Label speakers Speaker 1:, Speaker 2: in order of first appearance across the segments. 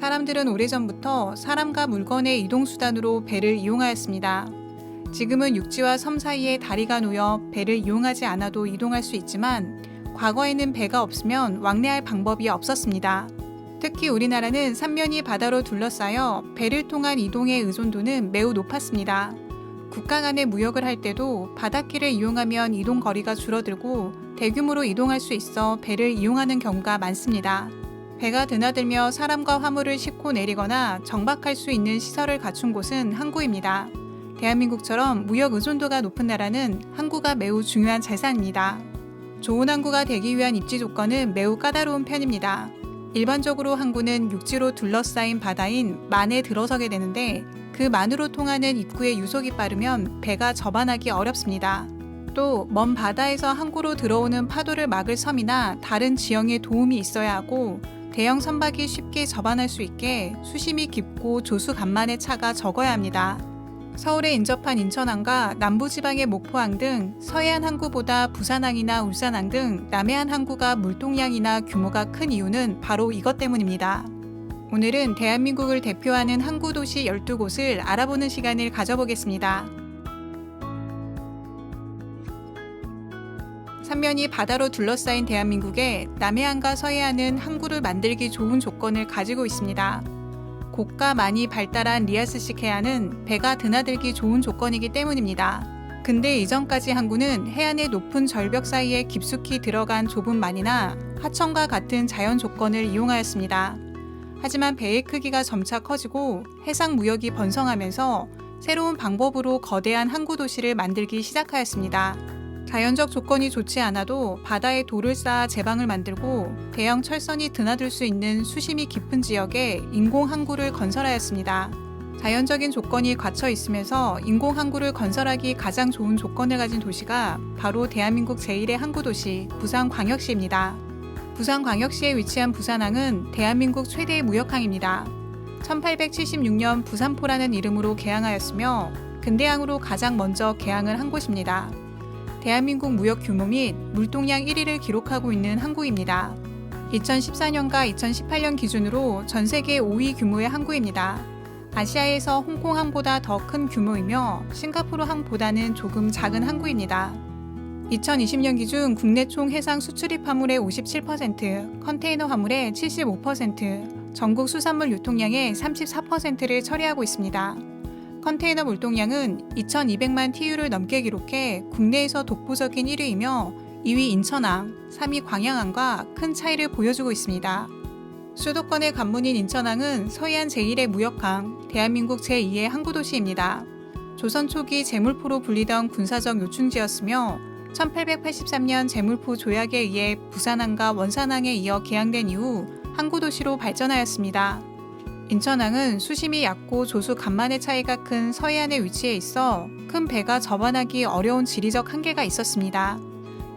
Speaker 1: 사람들은 오래전부터 사람과 물건의 이동수단으로 배를 이용하였습니다. 지금은 육지와 섬 사이에 다리가 놓여 배를 이용하지 않아도 이동할 수 있지만 과거에는 배가 없으면 왕래할 방법이 없었습니다. 특히 우리나라는 삼면이 바다로 둘러싸여 배를 통한 이동의 의존도는 매우 높았습니다. 국가 간의 무역을 할 때도 바닷길을 이용하면 이동 거리가 줄어들고 대규모로 이동할 수 있어 배를 이용하는 경우가 많습니다. 배가 드나들며 사람과 화물을 싣고 내리거나 정박할 수 있는 시설을 갖춘 곳은 항구입니다. 대한민국처럼 무역 의존도가 높은 나라는 항구가 매우 중요한 자산입니다. 좋은 항구가 되기 위한 입지 조건은 매우 까다로운 편입니다. 일반적으로 항구는 육지로 둘러싸인 바다인 만에 들어서게 되는데 그 만으로 통하는 입구에 유속이 빠르면 배가 접안하기 어렵습니다. 또 먼 바다에서 항구로 들어오는 파도를 막을 섬이나 다른 지형의 도움이 있어야 하고 대형 선박이 쉽게 접안할 수 있게 수심이 깊고 조수 간만의 차가 적어야 합니다. 서울에 인접한 인천항과 남부지방의 목포항 등 서해안 항구보다 부산항이나 울산항 등 남해안 항구가 물동량이나 규모가 큰 이유는 바로 이것 때문입니다. 오늘은 대한민국을 대표하는 항구 도시 12곳을 알아보는 시간을 가져보겠습니다. 삼면이 바다로 둘러싸인 대한민국에 남해안과 서해안은 항구를 만들기 좋은 조건을 가지고 있습니다. 고가 많이 발달한 리아스식 해안은 배가 드나들기 좋은 조건이기 때문입니다. 근대 이전까지 항구는 해안의 높은 절벽 사이에 깊숙이 들어간 좁은 만이나 하천과 같은 자연 조건을 이용하였습니다. 하지만 배의 크기가 점차 커지고 해상 무역이 번성하면서 새로운 방법으로 거대한 항구 도시를 만들기 시작하였습니다. 자연적 조건이 좋지 않아도 바다에 돌을 쌓아 제방을 만들고 대형 철선이 드나들 수 있는 수심이 깊은 지역에 인공 항구를 건설하였습니다. 자연적인 조건이 갖춰 있으면서 인공 항구를 건설하기 가장 좋은 조건을 가진 도시가 바로 대한민국 제1의 항구 도시 부산광역시입니다. 부산광역시에 위치한 부산항은 대한민국 최대의 무역항입니다. 1876년 부산포라는 이름으로 개항하였으며 근대항으로 가장 먼저 개항을 한 곳입니다. 대한민국 무역 규모 및 물동량 1위를 기록하고 있는 항구입니다. 2014년과 2018년 기준으로 전 세계 5위 규모의 항구입니다. 아시아에서 홍콩항보다 더 큰 규모이며 싱가포르 항보다는 조금 작은 항구입니다. 2020년 기준 국내 총 해상 수출입 화물의 57%, 컨테이너 화물의 75%, 전국 수산물 유통량의 34%를 처리하고 있습니다. 컨테이너 물동량은 2,200만 TU를 넘게 기록해 국내에서 독보적인 1위이며 2위 인천항, 3위 광양항과 큰 차이를 보여주고 있습니다. 수도권의 관문인 인천항은 서해안 제1의 무역항, 대한민국 제2의 항구도시입니다. 조선 초기 제물포로 불리던 군사적 요충지였으며 1883년 제물포 조약에 의해 부산항과 원산항에 이어 개항된 이후 항구도시로 발전하였습니다. 인천항은 수심이 얕고 조수 간만의 차이가 큰 서해안에 위치해 있어 큰 배가 접안하기 어려운 지리적 한계가 있었습니다.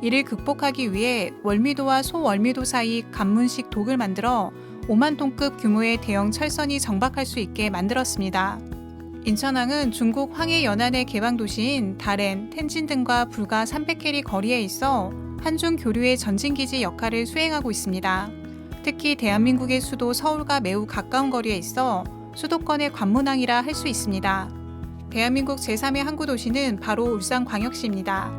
Speaker 1: 이를 극복하기 위해 월미도와 소월미도 사이 간문식 독을 만들어 5만 톤급 규모의 대형 철선이 정박할 수 있게 만들었습니다. 인천항은 중국 황해 연안의 개방 도시인 다렌, 텐진 등과 불과 300캐리 거리에 있어 한중 교류의 전진기지 역할을 수행하고 있습니다. 특히 대한민국의 수도 서울과 매우 가까운 거리에 있어 수도권의 관문항이라 할 수 있습니다. 대한민국 제3의 항구 도시는 바로 울산광역시입니다.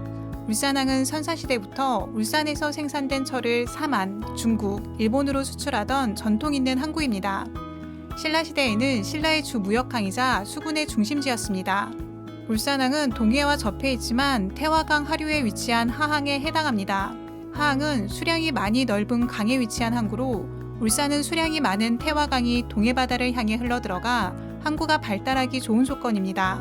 Speaker 1: 울산항은 선사시대부터 울산에서 생산된 철을 사만, 중국, 일본으로 수출하던 전통 있는 항구입니다. 신라시대에는 신라의 주 무역항이자 수군의 중심지였습니다. 울산항은 동해와 접해 있지만 태화강 하류에 위치한 하항에 해당합니다. 하항은 수량이 많이 넓은 강에 위치한 항구로 울산은 수량이 많은 태화강이 동해바다를 향해 흘러들어가 항구가 발달하기 좋은 조건입니다.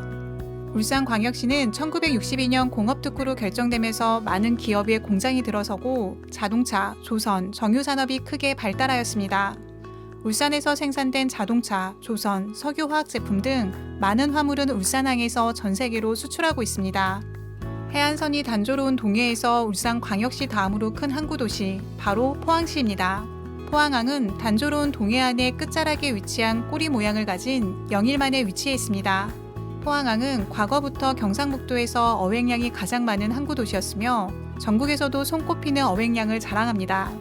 Speaker 1: 울산광역시는 1962년 공업특구로 결정되면서 많은 기업의 공장이 들어서고 자동차, 조선, 정유산업이 크게 발달하였습니다. 울산에서 생산된 자동차, 조선, 석유화학 제품 등 많은 화물은 울산항에서 전 세계로 수출하고 있습니다. 해안선이 단조로운 동해에서 울산 광역시 다음으로 큰 항구 도시 바로 포항시입니다. 포항항은 단조로운 동해안의 끝자락에 위치한 꼬리 모양을 가진 영일만에 위치해 있습니다. 포항항은 과거부터 경상북도에서 어획량이 가장 많은 항구 도시였으며 전국에서도 손꼽히는 어획량을 자랑합니다.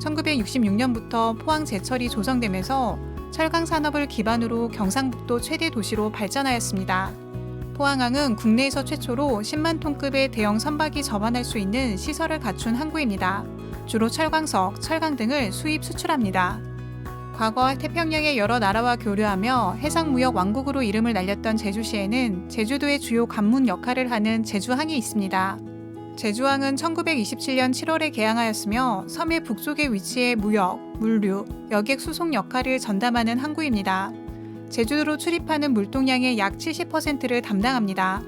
Speaker 1: 1966년부터 포항 제철이 조성되면서 철강 산업을 기반으로 경상북도 최대 도시로 발전하였습니다. 포항항은 국내에서 최초로 10만 톤급의 대형 선박이 접안할 수 있는 시설을 갖춘 항구입니다. 주로 철광석, 철강 등을 수입 수출합니다. 과거 태평양의 여러 나라와 교류하며 해상무역 왕국으로 이름을 날렸던 제주시에는 제주도의 주요 관문 역할을 하는 제주항이 있습니다. 제주항은 1927년 7월에 개항하였으며 섬의 북쪽에 위치해 무역, 물류, 여객 수송 역할을 전담하는 항구입니다. 제주도로 출입하는 물동량의 약 70%를 담당합니다.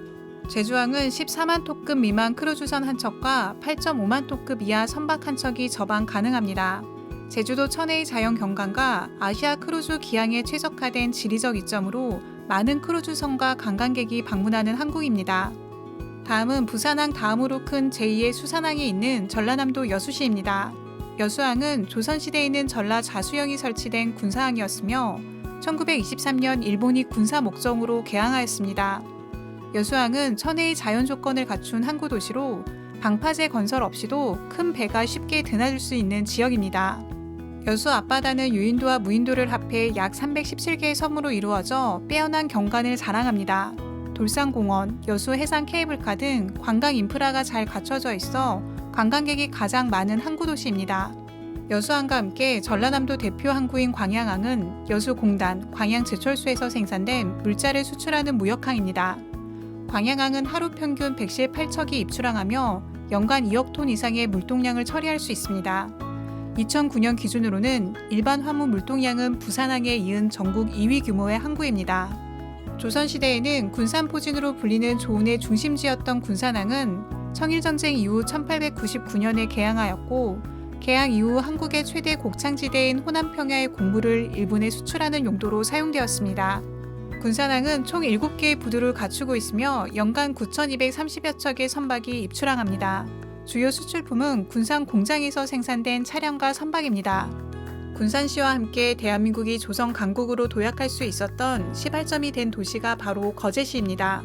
Speaker 1: 제주항은 14만 톤급 미만 크루즈선 한 척과 8.5만 톤급 이하 선박 한 척이 접항 가능합니다. 제주도 천혜의 자연 경관과 아시아 크루즈 기항에 최적화된 지리적 이점으로 많은 크루즈선과 관광객이 방문하는 항구입니다. 다음은 부산항 다음으로 큰 제2의 수산항이 있는 전라남도 여수시입니다. 여수항은 조선시대에는 전라 자수영이 설치된 군사항이었으며 1923년 일본이 군사 목적으로 개항하였습니다. 여수항은 천혜의 자연 조건을 갖춘 항구 도시로 방파제 건설 없이도 큰 배가 쉽게 드나들 수 있는 지역입니다. 여수 앞바다는 유인도와 무인도를 합해 약 317개의 섬으로 이루어져 빼어난 경관을 자랑합니다. 돌산공원, 여수 해상 케이블카 등 관광 인프라가 잘 갖춰져 있어 관광객이 가장 많은 항구 도시입니다. 여수항과 함께 전라남도 대표 항구인 광양항은 여수공단, 광양제철소에서 생산된 물자를 수출하는 무역항입니다. 광양항은 하루 평균 118척이 입출항하며 연간 2억 톤 이상의 물동량을 처리할 수 있습니다. 2009년 기준으로는 일반 화물 물동량은 부산항에 이은 전국 2위 규모의 항구입니다. 조선시대에는 군산포진으로 불리는 조은의 중심지였던 군산항은 청일전쟁 이후 1899년에 개항하였고 개항 이후 한국의 최대 곡창지대인 호남 평야의 공물을 일본에 수출하는 용도로 사용되었습니다. 군산항은 총 7개의 부두를 갖추고 있으며 연간 9,230여 척의 선박이 입출항합니다. 주요 수출품은 군산 공장에서 생산된 차량과 선박입니다. 군산시와 함께 대한민국이 조선 강국으로 도약할 수 있었던 시발점이 된 도시가 바로 거제시입니다.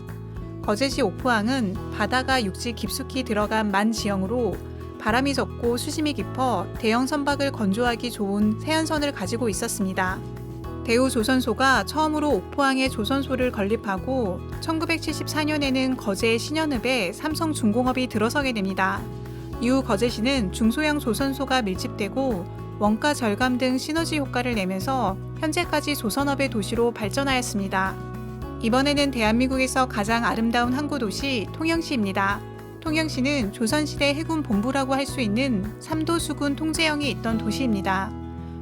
Speaker 1: 거제시 오포항은 바다가 육지 깊숙이 들어간 만 지형으로 바람이 적고 수심이 깊어 대형 선박을 건조하기 좋은 세안선을 가지고 있었습니다. 대우 조선소가 처음으로 옥포항에 조선소를 건립하고 1974년에는 거제 신현읍에 삼성중공업이 들어서게 됩니다. 이후 거제시는 중소형 조선소가 밀집되고 원가 절감 등 시너지 효과를 내면서 현재까지 조선업의 도시로 발전하였습니다. 이번에는 대한민국에서 가장 아름다운 항구 도시 통영시입니다. 통영시는 조선시대 해군 본부라고 할 수 있는 삼도수군 통제영이 있던 도시입니다.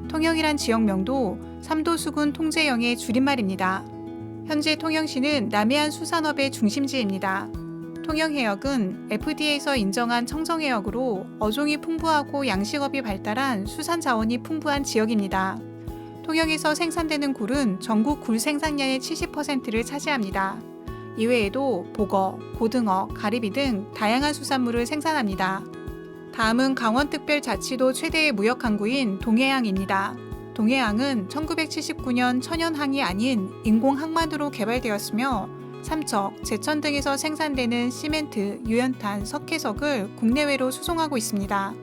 Speaker 1: 통영이란 지역명도 삼도수군 통제영의 줄임말입니다. 현재 통영시는 남해안 수산업의 중심지입니다. 통영해역은 FDA에서 인정한 청정해역으로 어종이 풍부하고 양식업이 발달한 수산 자원이 풍부한 지역입니다. 통영에서 생산되는 굴은 전국 굴 생산량의 70%를 차지합니다. 이외에도 복어, 고등어, 가리비 등 다양한 수산물을 생산합니다. 다음은 강원특별자치도 최대의 무역 항구인 동해항입니다. 동해항은 1979년 천연항이 아닌 인공항만으로 개발되었으며 삼척, 제천 등에서 생산되는 시멘트, 유연탄, 석회석을 국내외로 수송하고 있습니다.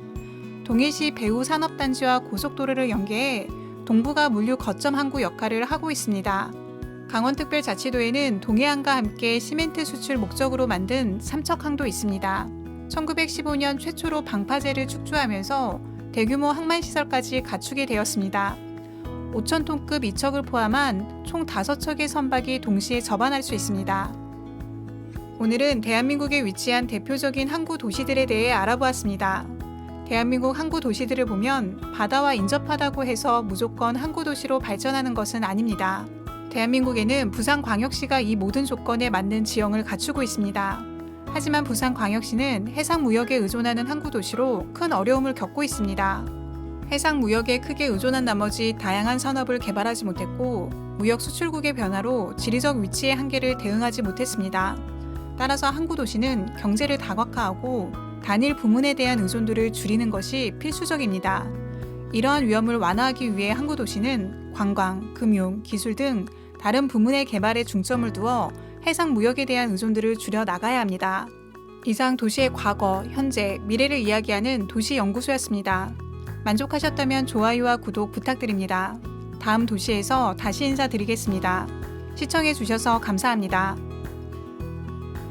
Speaker 1: 동해시 배후 산업단지와 고속도로를 연계해 동북아 물류 거점 항구 역할을 하고 있습니다. 강원특별자치도에는 동해안과 함께 시멘트 수출 목적으로 만든 삼척항도 있습니다. 1915년 최초로 방파제를 축조하면서 대규모 항만시설까지 갖추게 되었습니다. 5,000톤급 2척을 포함한 총 5척의 선박이 동시에 접안할 수 있습니다. 오늘은 대한민국에 위치한 대표적인 항구 도시들에 대해 알아보았습니다. 대한민국 항구 도시들을 보면 바다와 인접하다고 해서 무조건 항구 도시로 발전하는 것은 아닙니다. 대한민국에는 부산광역시가 이 모든 조건에 맞는 지형을 갖추고 있습니다. 하지만 부산광역시는 해상 무역에 의존하는 항구 도시로 큰 어려움을 겪고 있습니다. 해상 무역에 크게 의존한 나머지 다양한 산업을 개발하지 못했고 무역 수출국의 변화로 지리적 위치의 한계를 대응하지 못했습니다. 따라서 항구 도시는 경제를 다각화하고 단일 부문에 대한 의존도를 줄이는 것이 필수적입니다. 이러한 위험을 완화하기 위해 항구 도시는 관광, 금융, 기술 등 다른 부문의 개발에 중점을 두어 해상 무역에 대한 의존도를 줄여 나가야 합니다. 이상 도시의 과거, 현재, 미래를 이야기하는 도시 연구소였습니다. 만족하셨다면 좋아요와 구독 부탁드립니다. 다음 도시에서 다시 인사드리겠습니다. 시청해주셔서 감사합니다.